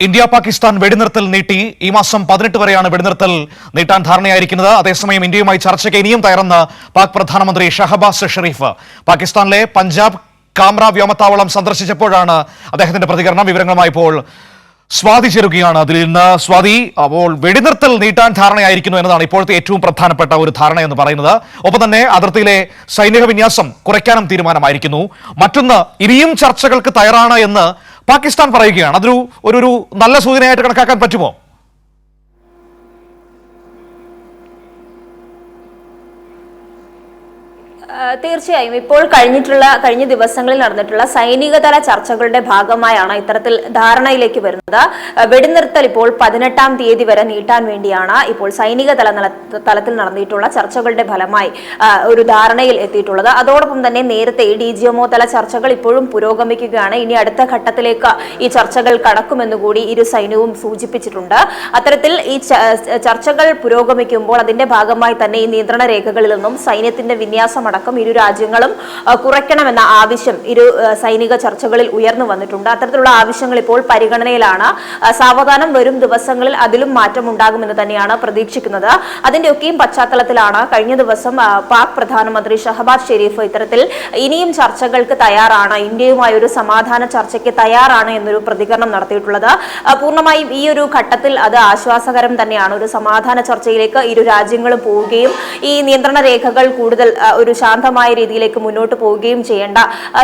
India Pakistan വെടിനിർത്തൽ നീട്ടി ഈ മാസം പതിനെട്ട് വരെയാണ് വെടിനിർത്തൽ നീട്ടാൻ ധാരണയായിരിക്കുന്നത്. അതേസമയം ഇന്ത്യയുമായി ചർച്ചയ്ക്ക് ഇനിയും തയ്യാറെന്ന് പാക് പ്രധാനമന്ത്രി ഷഹബാസ് ഷെറീഫ് പാകിസ്ഥാനിലെ പഞ്ചാബ് കാമ്ര വ്യോമത്താവളം സന്ദർശിച്ചപ്പോഴാണ് അദ്ദേഹത്തിന്റെ പ്രതികരണം വിവരങ്ങളുമായി ഇപ്പോൾ സ്വാതി ചേരുകയാണ്. അതിൽ നിന്ന് സ്വാതി അപ്പോൾ വെടിനിർത്തൽ നീട്ടാൻ ധാരണയായിരിക്കുന്നു എന്നതാണ് ഇപ്പോഴത്തെ ഏറ്റവും പ്രധാനപ്പെട്ട ഒരു ധാരണ എന്ന് പറയുന്നത്. ഒപ്പം തന്നെ അതിർത്തിയിലെ സൈനിക വിന്യാസം കുറയ്ക്കാനും തീരുമാനമായിരിക്കുന്നു. മറ്റൊന്ന് ഇനിയും ചർച്ചകൾക്ക് തയ്യാറാണ് എന്ന് പാകിസ്ഥാൻ പറയുകയാണ്. അതൊരു ഒരു നല്ല സൂചനയായിട്ട് കണക്കാക്കാൻ പറ്റുമോ? തീർച്ചയായും. ഇപ്പോൾ കഴിഞ്ഞിട്ടുള്ള കഴിഞ്ഞ ദിവസങ്ങളിൽ നടന്നിട്ടുള്ള സൈനികതല ചർച്ചകളുടെ ഭാഗമായാണ് ഇത്തരത്തിൽ ധാരണയിലേക്ക് വരുന്നത്. വെടിനിർത്തൽ ഇപ്പോൾ പതിനെട്ടാം തീയതി വരെ നീട്ടാൻ വേണ്ടിയാണ് ഇപ്പോൾ സൈനിക തല തലത്തിൽ നടന്നിട്ടുള്ള ചർച്ചകളുടെ ഫലമായി ഒരു ധാരണയിൽ എത്തിയിട്ടുള്ളത്. അതോടൊപ്പം തന്നെ നേരത്തെ ഡി ജി എംഒ തല ചർച്ചകൾ ഇപ്പോഴും പുരോഗമിക്കുകയാണ്. ഇനി അടുത്ത ഘട്ടത്തിലേക്ക് ഈ ചർച്ചകൾ കടക്കുമെന്ന് കൂടി ഇരു സൈന്യവും സൂചിപ്പിച്ചിട്ടുണ്ട്. അത്തരത്തിൽ ഈ ചർച്ചകൾ പുരോഗമിക്കുമ്പോൾ അതിന്റെ ഭാഗമായി തന്നെ ഈ നിയന്ത്രണ രേഖകളിൽ നിന്നും സൈന്യത്തിന്റെ വിന്യാസമടക്കം ഇരു രാജ്യങ്ങളും കുറയ്ക്കണമെന്ന ആവശ്യം ഇരു സൈനിക ചർച്ചകളിൽ ഉയർന്നു വന്നിട്ടുണ്ട്. അത്തരത്തിലുള്ള ആവശ്യങ്ങൾ ഇപ്പോൾ പരിഗണനയിലാണ്. സാവധാനം വരും ദിവസങ്ങളിൽ അതിലും മാറ്റം ഉണ്ടാകുമെന്ന് തന്നെയാണ് പ്രതീക്ഷിക്കുന്നത്. അതിന്റെയൊക്കെയും പശ്ചാത്തലത്തിലാണ് കഴിഞ്ഞ ദിവസം പാക് പ്രധാനമന്ത്രി ഷഹബാസ് ഷെരീഫ് ഇത്തരത്തിൽ ഇനിയും ചർച്ചകൾക്ക് തയ്യാറാണ്. ഇന്ത്യയുമായി ഒരു സമാധാന ചർച്ചയ്ക്ക് തയ്യാറാണ് എന്നൊരു പ്രതികരണം നടത്തിയിട്ടുള്ളത്. പൂർണമായും ഈ ഒരു ഘട്ടത്തിൽ അത് ആശ്വാസകരം തന്നെയാണ്. ഒരു സമാധാന ചർച്ചയിലേക്ക് ഇരു രാജ്യങ്ങളും പോവുകയും ഈ നിയന്ത്രണ രേഖകൾ കൂടുതൽ ഒരു ശാന്തമായ രീതിയിലേക്ക് മുന്നോട്ട് പോവുകയും ചെയ്യേണ്ട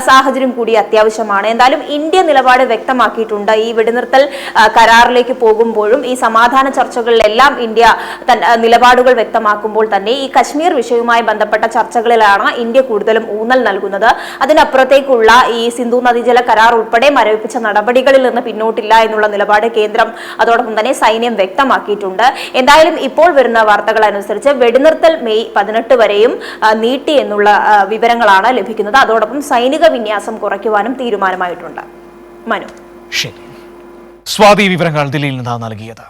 സാഹചര്യം കൂടി അത്യാവശ്യമാണ്. എന്തായാലും ഇന്ത്യ നിലപാട് വ്യക്തമാക്കിയിട്ടുണ്ട്. ഈ വെടിനിർത്തൽ കരാറിലേക്ക് പോകുമ്പോഴും ഈ സമാധാന ചർച്ചകളിലെല്ലാം ഇന്ത്യ നിലപാടുകൾ വ്യക്തമാക്കുമ്പോൾ തന്നെ ഈ കശ്മീർ വിഷയവുമായി ബന്ധപ്പെട്ട ചർച്ചകളിലാണ് ഇന്ത്യ കൂടുതലും ഊന്നൽ നൽകുന്നത്. അതിനപ്പുറത്തേക്കുള്ള ഈ സിന്ധു നദീജല കരാർ ഉൾപ്പെടെ മരവിപ്പിച്ച നടപടികളിൽ നിന്ന് പിന്നോട്ടില്ല എന്നുള്ള നിലപാട് കേന്ദ്രം അതോടൊപ്പം തന്നെ സൈന്യം വ്യക്തമാക്കിയിട്ടുണ്ട്. എന്തായാലും ഇപ്പോൾ വരുന്ന വാർത്തകൾ അനുസരിച്ച് വെടിനിർത്തൽ മെയ് പതിനെട്ട് വരെയും നീട്ടി എന്നുള്ള വിവരങ്ങളാണ് ലഭിക്കുന്നത്. അതോടൊപ്പം സൈനിക വിന്യാസം കുറയ്ക്കുവാനും തീരുമാനമായിട്ടുണ്ട്. മനു. ശരി. സ്വാതി വിവരങ്ങൾ ദില്ലിയിൽ നിന്നാണ് നൽകിയത്.